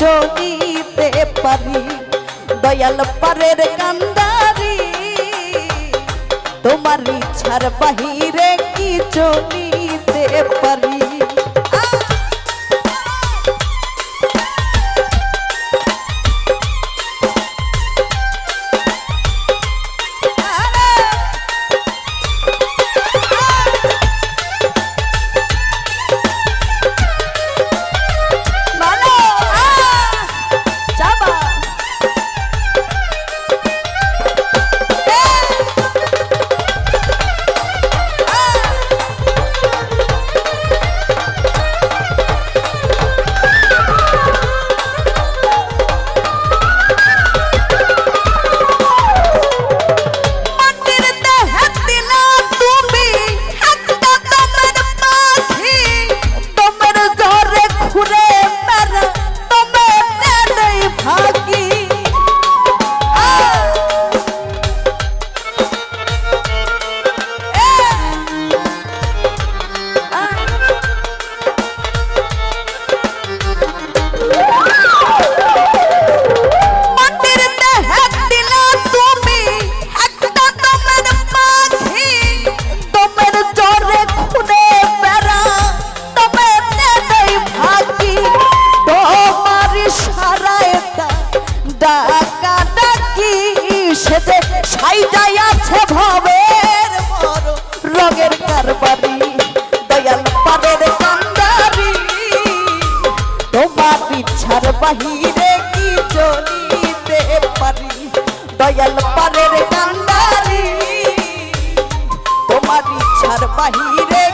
চলিতে পারি দয়াল পারের কান্দারি। তোমার ইচ্ছার বাহিরে কি চলিতে পারি? সাইজাই আছে ভবের রঙের কারবারি, দয়াল পারের কান্দারি। তোমার ইচ্ছার বাহিরে কি চলিতে পারি? দয়াল পারের কান্দারি। তোমার ইচ্ছার বাহিরে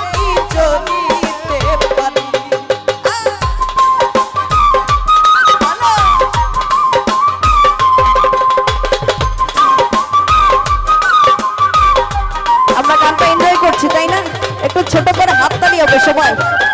হাততালি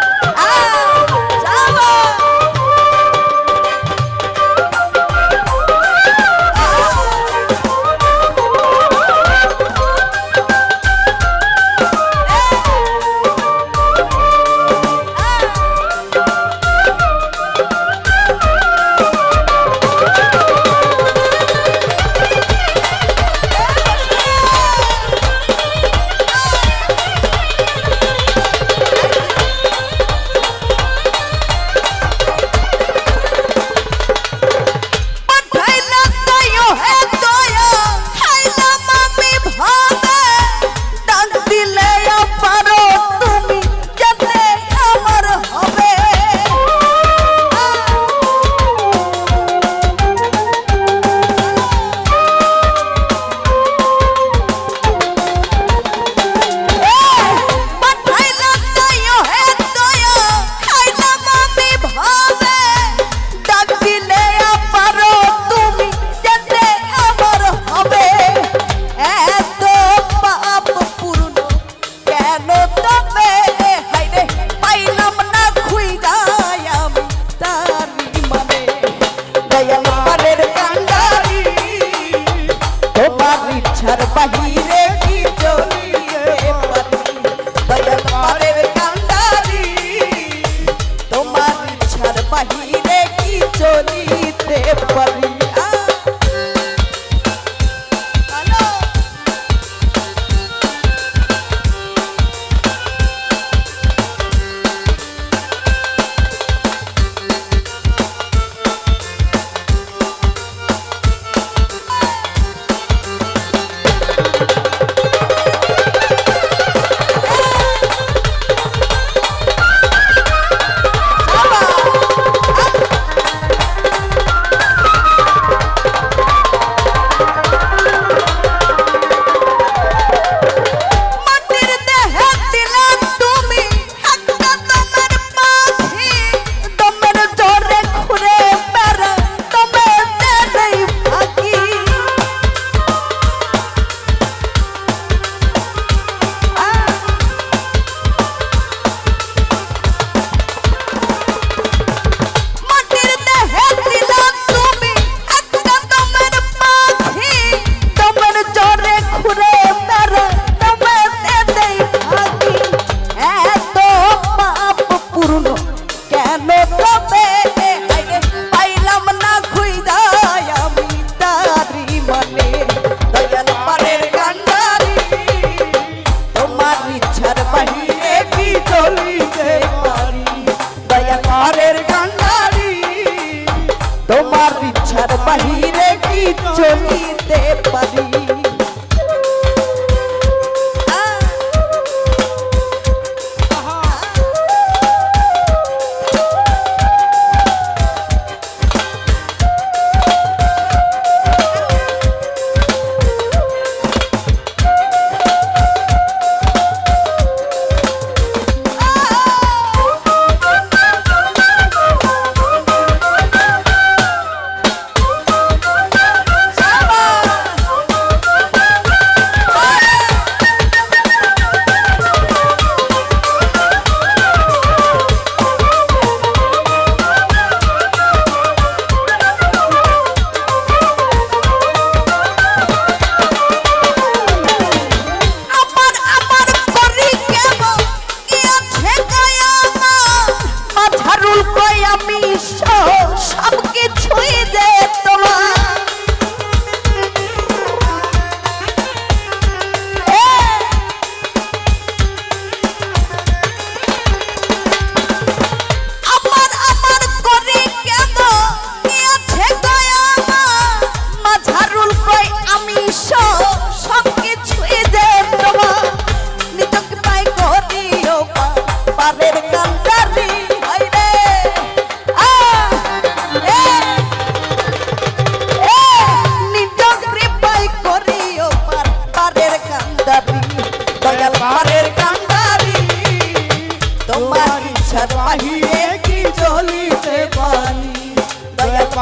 Carlos.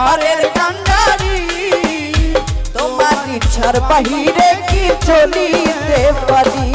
দয়াল পারের কান্দারি তোমার ইচ্ছার বাহিরে কি চলিতে পারি?